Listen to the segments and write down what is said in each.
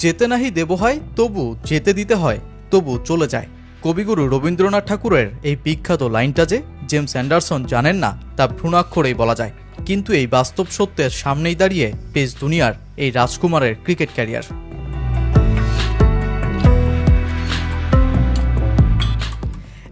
যেতে নাহি দেব হয়, তবু যেতে দিতে হয়, তবু চলে যায়। কবিগুরু রবীন্দ্রনাথ ঠাকুরের এই বিখ্যাত লাইনটা যে জেমস অ্যান্ডারসন জানেন না, তা ভ্রূণাক্ষরেই বলা যায়। কিন্তু এই বাস্তব সত্যের সামনেই দাঁড়িয়ে পেজ দুনিয়ার এই রাজকুমারের ক্রিকেট ক্যারিয়ার।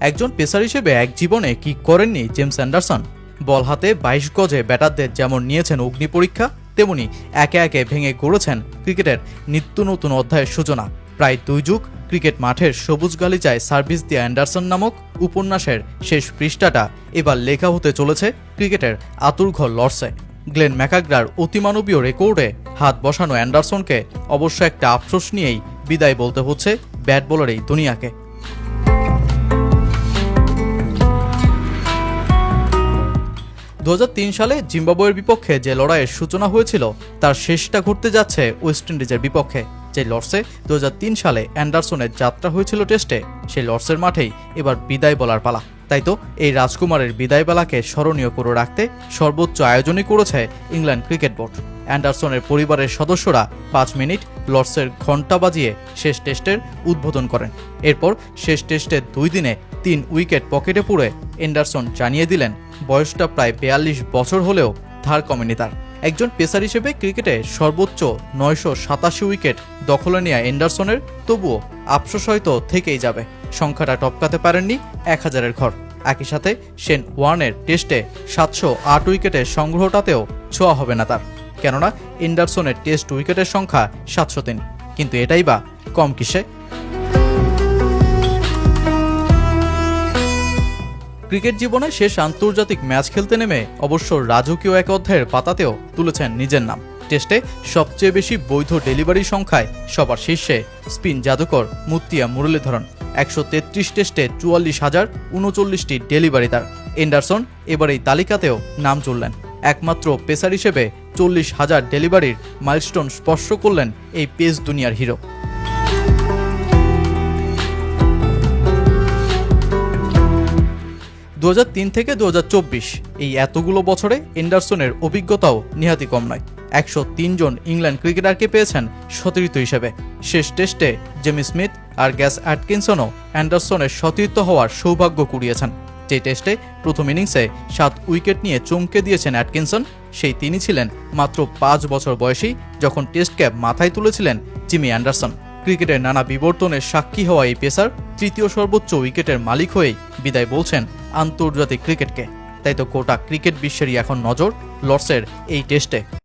একজন পেসার হিসেবে এক জীবনে কি করেননি জেমস অ্যান্ডারসন? বল হাতে বাইশ গজে ব্যাটারদের যেমন নিয়েছেন অগ্নি পরীক্ষা তেমনি একে একে ভেঙে গড়েছেন ক্রিকেটের নিত্য নতুন অধ্যায়ের সূচনা। প্রায় দুই যুগ ক্রিকেট মাঠের সবুজ গালিচায় সার্ভিস দিয়ে অ্যান্ডারসন নামক উপন্যাসের শেষ পৃষ্ঠাটা এবার লেখা হতে চলেছে ক্রিকেটের আতুরঘর লর্ডসে। গ্লেন ম্যাকাগ্রার অতিমানবীয় রেকর্ডে হাত বসানো অ্যান্ডারসনকে অবশ্য একটা আফসোস নিয়েই বিদায় বলতে হচ্ছে ব্যাট বলার এই দুনিয়াকে। দুহাজার তিন সালে জিম্বাবুয়ের বিপক্ষে যে লড়াইয়ের সূচনা হয়েছিল, তার শেষটা ঘটতে যাচ্ছে ওয়েস্ট ইন্ডিজের বিপক্ষে। যে লর্ডসে দু সালে অ্যান্ডারসনের যাত্রা হয়েছিল টেস্টে, সেই লর্ডসের মাঠেই এবার বিদায় বলার পালা। তাই তো এই রাজকুমারের বিদায় বেলাকে স্মরণীয় করে রাখতে সর্বোচ্চ আয়োজনই করেছে ইংল্যান্ড ক্রিকেট বোর্ড। অ্যান্ডারসনের পরিবারের সদস্যরা পাঁচ মিনিট লর্ডসের ঘণ্টা বাজিয়ে শেষ টেস্টের উদ্বোধন করেন। এরপর শেষ টেস্টের দুই দিনে তিন উইকেট পকেটে পুরে এন্ডারসন জানিয়ে দিলেন, বয়সটা প্রায় বেয়াল্লিশ বছর হলেও ধার কমেনি তার। একজন পেসার হিসেবে ক্রিকেটে সর্বোচ্চ নয়শো সাতাশি উইকেট দখলে নেওয়া এন্ডারসনের তবুও আফসোস হয়তো থেকেই যাবে। সংখ্যাটা টপকাতে পারেননি এক হাজারের ঘর। একই সাথে সেন ওয়ার্নের টেস্টে সাতশো আট উইকেটের সংগ্রহটাতেও ছোঁয়া হবে না তার। কেননা এন্ডারসনের টেস্ট উইকেটের সংখ্যা সাতশো তিন। কিন্তু এটাই বা কম কিসে? ক্রিকেট জীবনে শেষ আন্তর্জাতিক ম্যাচ খেলতে নেমে অবশ্য রাজকীয় এক অধ্যায়ের পাতাতেও তুলেছেন নিজের নাম। টেস্টে সবচেয়ে বেশি বৈধ ডেলিভারি সংখ্যায় সবার শীর্ষে স্পিন জাদুকর মুত্তিয়া মুরলীধরন। একশো তেত্রিশ টেস্টে চুয়াল্লিশ হাজার উনচল্লিশটি ডেলিভারি তার। এন্ডারসন এবার এই তালিকাতেও নাম চললেন একমাত্র পেসার হিসেবে চল্লিশ হাজার ডেলিভারির মাইলস্টোন স্পর্শ করলেন এই পেস দুনিয়ার হিরো। দু হাজার তিন থেকে দু হাজার চব্বিশ। এই এতগুলো বছরে এন্ডারসনের অভিজ্ঞতাও নিহাতি কম নয়। একশো জন ইংল্যান্ড ক্রিকেটারকে পেয়েছেন সতীর্থ হিসেবে। শেষ টেস্টে জেমি স্মিথ আর গ্যাস অ্যাটকিনসনও অ্যান্ডারসনের সতীর্থ হওয়ার সৌভাগ্য কুড়িয়েছেন। যে টেস্টে প্রথম ইনিংসে সাত উইকেট নিয়ে চমকে দিয়েছেন অ্যাটকিনসন, সেই তিনি ছিলেন মাত্র পাঁচ বছর বয়সী যখন টেস্ট ক্যাপ মাথায় তুলেছিলেন জিমি অ্যান্ডারসন। ক্রিকেটের নানা বিবর্তনের সাক্ষী হওয়া এই পেসার তৃতীয় সর্বোচ্চ উইকেটের মালিক হয়েই বিদায় বলছেন আন্তর্জাতিক ক্রিকেটকে। তাই তো গোটা ক্রিকেট বিশ্বেরই এখন নজর লর্ডসের এই টেস্টে।